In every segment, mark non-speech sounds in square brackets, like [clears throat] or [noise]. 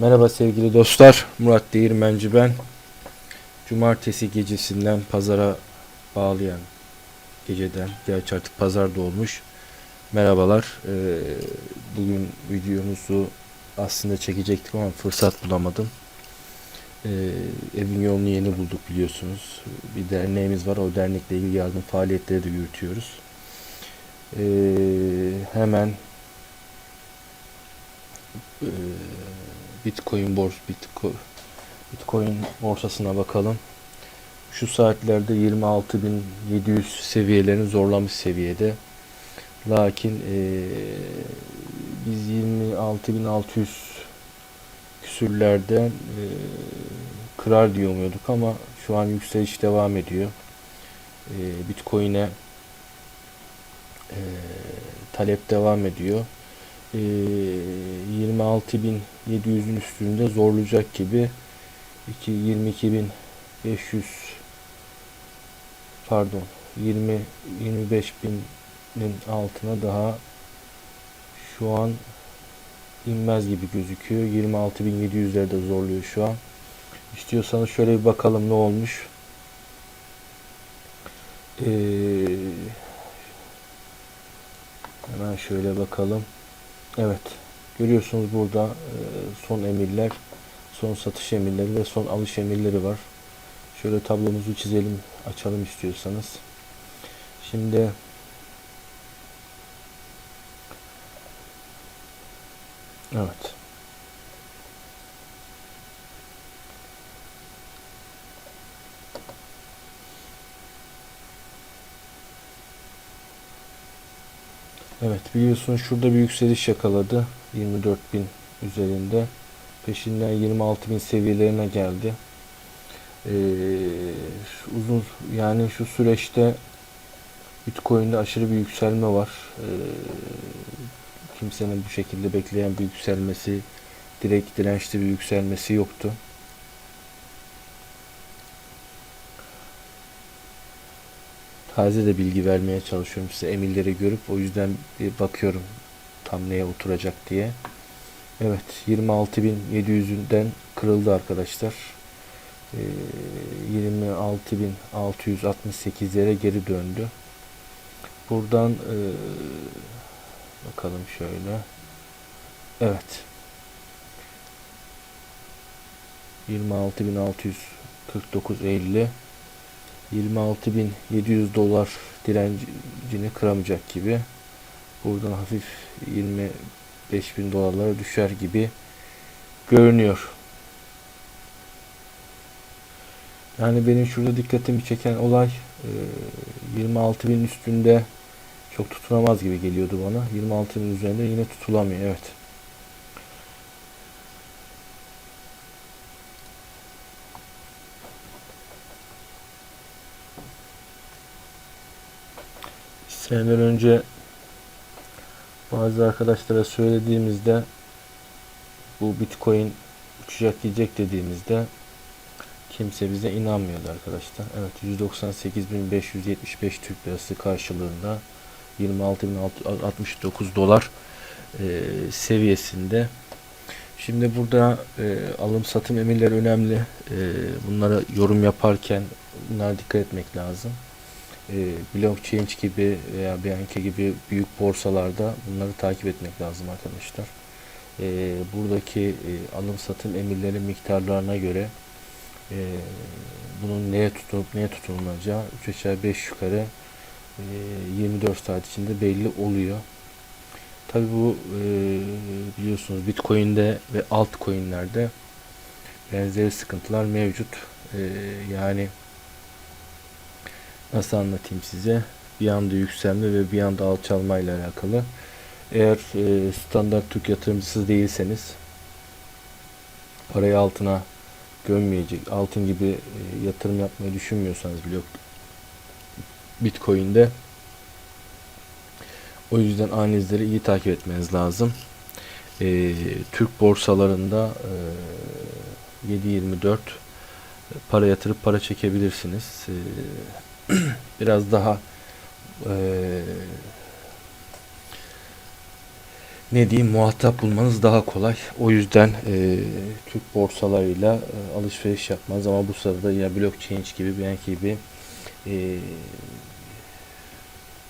Merhaba sevgili dostlar. Murat Değirmenci ben. Cumartesi gecesinden pazara bağlayan geceden, gerçi artık pazar da olmuş. Merhabalar. Ee, bugün videomuzu aslında çekecektim ama fırsat bulamadım. Ee, evin yolunu yeni bulduk biliyorsunuz. Bir derneğimiz var. O dernekle ilgili yardım faaliyetleri de yürütüyoruz. Ee, hemen e, Bitcoin bors Bitcoin Bitcoin borsasına bakalım. Şu saatlerde 26.700 seviyelerini zorlamış seviyede. Lakin e, biz 26.600 küsürlerden e, kırar diye umuyorduk ama şu an yükseliş devam ediyor. E, Bitcoin'e e, talep devam ediyor. E, 26.700'ün üstünde zorlayacak gibi 2 22.500 pardon 20 25.000'in altına daha şu an inmez gibi gözüküyor. 26.700'lerde zorluyor şu an. İstiyorsanız şöyle bir bakalım ne olmuş. Ee, hemen şöyle bakalım. Evet. Görüyorsunuz burada e, son emirler, son satış emirleri ve son alış emirleri var. Şöyle tablomuzu çizelim, açalım istiyorsanız. Şimdi Evet. Evet biliyorsun şurada bir yükseliş yakaladı. 24.000 üzerinde. Peşinden 26.000 seviyelerine geldi. Ee, uzun yani şu süreçte Bitcoin'de aşırı bir yükselme var. Ee, kimsenin bu şekilde bekleyen bir yükselmesi, direkt dirençli bir yükselmesi yoktu. Taze de bilgi vermeye çalışıyorum size emirleri görüp o yüzden bakıyorum tam neye oturacak diye. Evet 26.700'ünden kırıldı arkadaşlar. Ee, 26.668'lere geri döndü. Buradan e, bakalım şöyle. Evet. 26.649.50 26.700 dolar direncini kıramayacak gibi. Buradan hafif 25.000 dolarlara düşer gibi görünüyor. Yani benim şurada dikkatimi çeken olay e, 26.000 üstünde çok tutunamaz gibi geliyordu bana. 26'nın üzerinde yine tutulamıyor. Evet. Seneler önce bazı arkadaşlara söylediğimizde bu bitcoin uçacak gidecek dediğimizde kimse bize inanmıyordu arkadaşlar. Evet 198.575 Türk Lirası karşılığında 26.069 dolar e, seviyesinde. Şimdi burada e, alım satım emirleri önemli. E, bunlara yorum yaparken bunlara dikkat etmek lazım. E, blockchain gibi veya Bianca gibi büyük borsalarda bunları takip etmek lazım arkadaşlar. E, buradaki e, alım satım emirleri miktarlarına göre bunun neye tutunup neye tutulmayacağı 3 aşağı 5 yukarı e, 24 saat içinde belli oluyor. Tabi bu biliyorsunuz Bitcoin'de ve altcoin'lerde benzeri sıkıntılar mevcut. Yani nasıl anlatayım size? Bir anda yükselme ve bir anda alçalma ile alakalı. Eğer e, standart Türk yatırımcısı değilseniz parayı altına gömmeyecek, altın gibi e, yatırım yapmayı düşünmüyorsanız bile Bitcoin'de o yüzden analizleri iyi takip etmeniz lazım. E, Türk borsalarında e, 7.24 para yatırıp para çekebilirsiniz. E, [clears throat] biraz daha e, ne diyeyim muhatap bulmanız daha kolay. O yüzden e, Türk borsalarıyla e, alışveriş yapmaz ama bu sırada ya blockchain gibi bir e,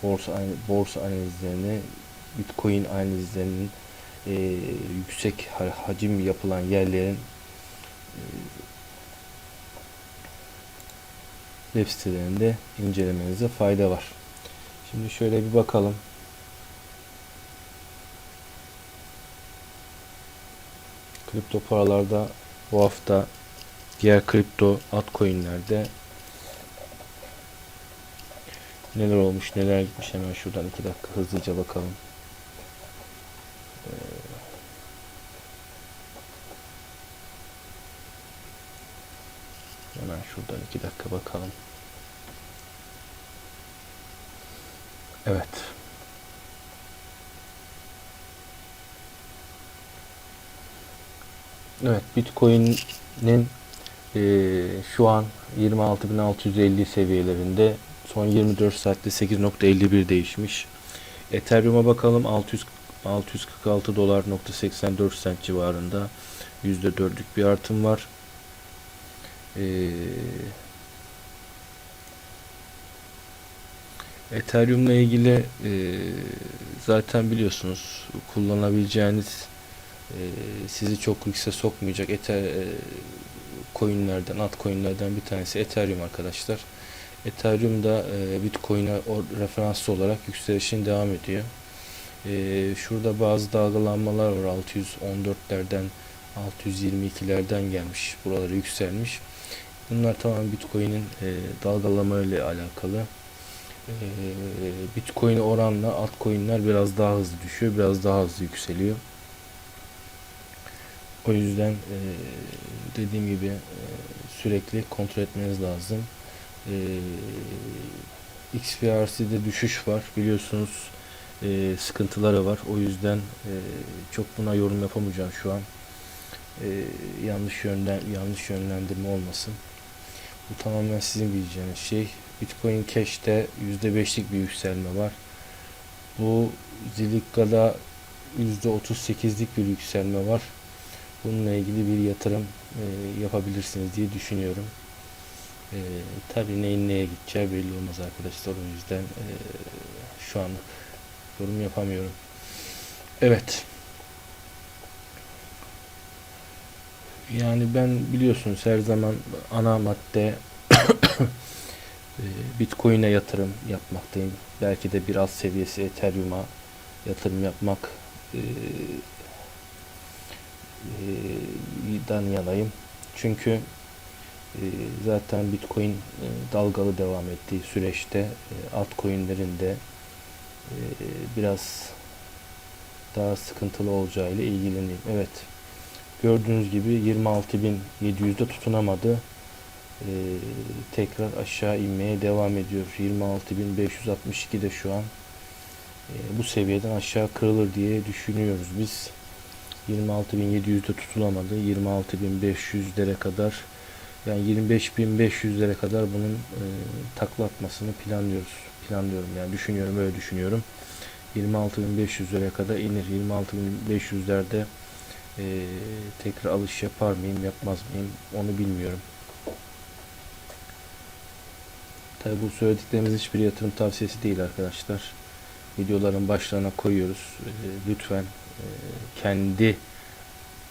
borsa borsa analizlerini Bitcoin analizlerinin e, yüksek ha- hacim yapılan yerlerin e, web sitelerinde incelemenize fayda var. Şimdi şöyle bir bakalım. Kripto paralarda bu hafta diğer kripto altcoin'lerde neler olmuş neler gitmiş hemen şuradan iki dakika hızlıca bakalım. Ee, Hemen şuradan iki dakika bakalım. Evet. Evet, Bitcoin'in eee, şu an 26.650 seviyelerinde. Son 24 saatte 8.51 değişmiş. Ethereum'a bakalım 600 646 dolar nokta 84 sent civarında %4'lük bir artım var. Eee Ethereum'la ilgili eee, zaten biliyorsunuz kullanabileceğiniz eee, sizi çok riske sokmayacak Ether eee, coinlerden, altcoinlerden bir tanesi Ethereum arkadaşlar. Ethereum da eee, Bitcoin'e referanslı olarak yükselişine devam ediyor. Eee, şurada bazı dalgalanmalar var. 614'lerden 622'lerden gelmiş. Buralara yükselmiş. Bunlar tamamen Bitcoin'in eee dalgalama ile alakalı. Eee, Bitcoin oranla altcoin'ler biraz daha hızlı düşüyor, biraz daha hızlı yükseliyor. O yüzden eee, dediğim gibi eee, sürekli kontrol etmeniz lazım. Eee XPRC'de düşüş var biliyorsunuz. Eee, sıkıntıları var. O yüzden eee, çok buna yorum yapamayacağım şu an. Eee, yanlış yönden yanlış yönlendirme olmasın. Bu tamamen sizin bileceğiniz şey. Bitcoin Cash'te %5'lik bir yükselme var. Bu Zilika'da %38'lik bir yükselme var. Bununla ilgili bir yatırım e, yapabilirsiniz diye düşünüyorum. E, tabii neyin neye gideceği belli olmaz arkadaşlar. O yüzden e, şu an yorum yapamıyorum. Evet. Yani ben biliyorsunuz her zaman ana madde [coughs] e, Bitcoin'e yatırım yapmaktayım. Belki de bir alt seviyesi Ethereum'a yatırım yapmak e, e, dan yanayım. Çünkü e, zaten Bitcoin e, dalgalı devam ettiği süreçte e, altcoin'lerin de e, biraz daha sıkıntılı olacağı ile ilgileneyim. Evet. Gördüğünüz gibi 26.700'de tutunamadı. Ee, tekrar aşağı inmeye devam ediyor. 26.562 de şu an Ee, bu seviyeden aşağı kırılır diye düşünüyoruz biz. 26.700'de tutunamadı. 26.500'lere kadar yani 25.500'lere kadar bunun e, takla atmasını planlıyoruz. Planlıyorum yani düşünüyorum öyle düşünüyorum. 26.500'lere kadar inir. 26.500'lerde e, tekrar alış yapar mıyım yapmaz mıyım onu bilmiyorum. Tabi bu söylediklerimiz hiçbir yatırım tavsiyesi değil arkadaşlar. Videoların başlarına koyuyoruz. E, lütfen e, kendi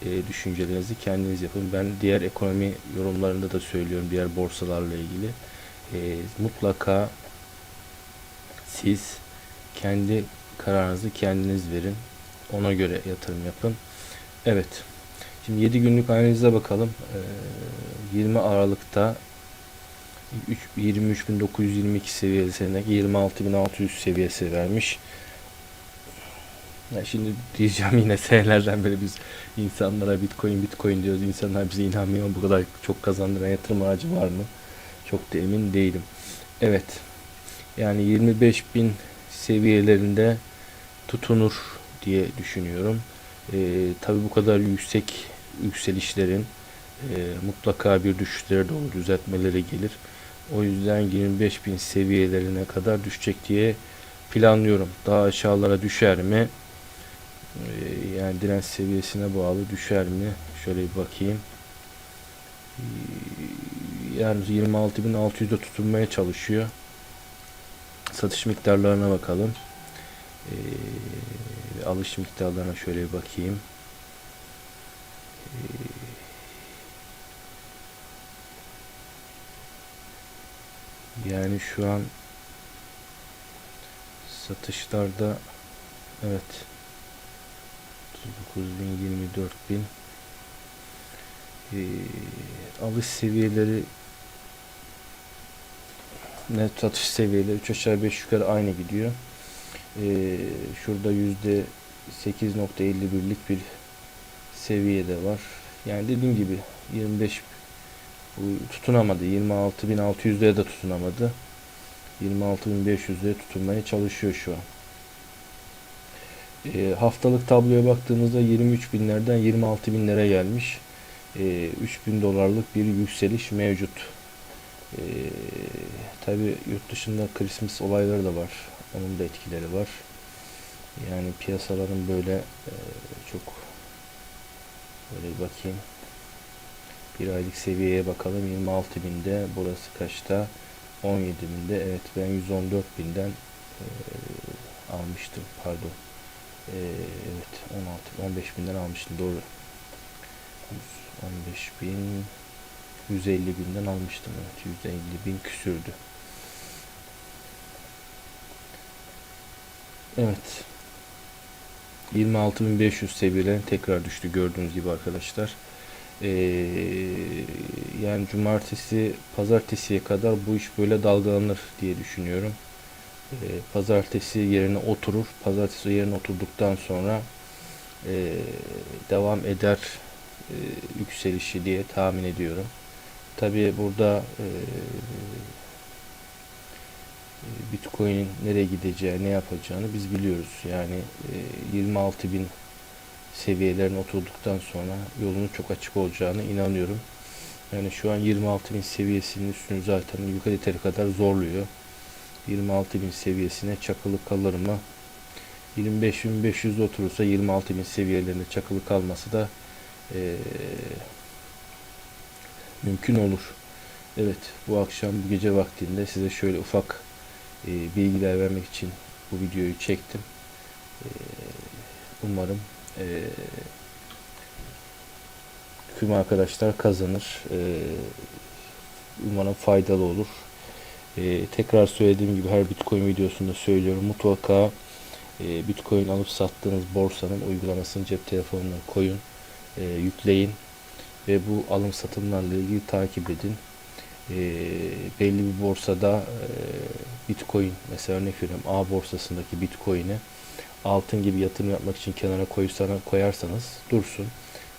e, düşüncelerinizi kendiniz yapın. Ben diğer ekonomi yorumlarında da söylüyorum diğer borsalarla ilgili. E, mutlaka siz kendi kararınızı kendiniz verin. Ona göre yatırım yapın. Evet. Şimdi 7 günlük analize bakalım. Ee, 20 Aralık'ta 23.922 seviyesindeki 26.600 seviyesi vermiş. Ya şimdi diyeceğim yine senelerden beri biz insanlara bitcoin bitcoin diyoruz. İnsanlar bize inanmıyor bu kadar çok kazandıran yatırım aracı var mı? Çok da emin değilim. Evet. Yani 25.000 seviyelerinde tutunur diye düşünüyorum. Ee, tabii bu kadar yüksek yükselişlerin e, mutlaka bir düşüşleri de olur, düzeltmeleri gelir. O yüzden 25.000 seviyelerine kadar düşecek diye planlıyorum. Daha aşağılara düşer mi? Ee, yani direnç seviyesine bağlı düşer mi? Şöyle bir bakayım. Ee, Yani 26.600'de tutunmaya çalışıyor. Satış miktarlarına bakalım. Ee, alış miktarlarına şöyle bir bakayım. Yani şu an satışlarda evet 39 bin 24 bin ee, alış seviyeleri net satış seviyeleri 3 aşağı 5 yukarı aynı gidiyor. Ee, şurada yüzde 8.51'lik bir seviye de var. Yani dediğim gibi 25 bu tutunamadı. 26.600'de de tutunamadı. 26.500'de tutunmaya çalışıyor şu an. E, haftalık tabloya baktığımızda 23 binlerden 26 binlere gelmiş. E, 3000 dolarlık bir yükseliş mevcut. E, Tabi yurt dışında Christmas olayları da var. Onun da etkileri var. Yani piyasaların böyle e, çok böyle bakayım. Bir aylık seviyeye bakalım. 26 binde. Burası kaçta? 17 binde. Evet ben 114 binden e, almıştım. Pardon. E, evet 16 15 binden almıştım. Doğru. 115 bin 150 binden almıştım. Evet 150 bin küsürdü. Evet. 26.500 seviyelerine tekrar düştü gördüğünüz gibi arkadaşlar. Ee, yani cumartesi pazartesiye kadar bu iş böyle dalgalanır diye düşünüyorum. Ee, pazartesi yerine oturur. Pazartesi yerine oturduktan sonra e, devam eder e, yükselişi diye tahmin ediyorum. Tabii burada e, Bitcoin'in nereye gideceği, ne yapacağını biz biliyoruz. Yani e, 26 bin seviyelerine oturduktan sonra yolunun çok açık olacağını inanıyorum. Yani şu an 26 bin seviyesinin üstünü zaten yukarı yeteri kadar zorluyor. 26 bin seviyesine çakılı kalır mı? 25.500'de oturursa 26 bin seviyelerinde çakılı kalması da e, mümkün olur. Evet bu akşam bu gece vaktinde size şöyle ufak e, bilgiler vermek için bu videoyu çektim. E, umarım e, tüm arkadaşlar kazanır. E, umarım faydalı olur. E, tekrar söylediğim gibi her Bitcoin videosunda söylüyorum. Mutlaka e, Bitcoin alıp sattığınız borsanın uygulamasını cep telefonuna koyun, e, yükleyin ve bu alım satımlarla ilgili takip edin. E, belli bir borsada e, Bitcoin mesela örnek veriyorum A borsasındaki Bitcoin'i altın gibi yatırım yapmak için kenara koysana, koyarsanız dursun.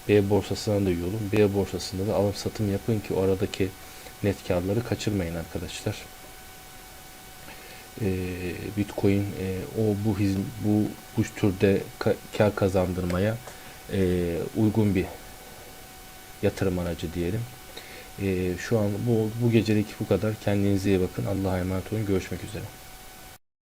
B borsasına da üye olun. B borsasında da alım satım yapın ki oradaki net karları kaçırmayın arkadaşlar. Ee, Bitcoin e, o bu hizm bu bu türde ka kar kazandırmaya e, uygun bir yatırım aracı diyelim. E, şu an bu bu gecelik bu kadar. Kendinize iyi bakın. Allah'a emanet olun. Görüşmek üzere.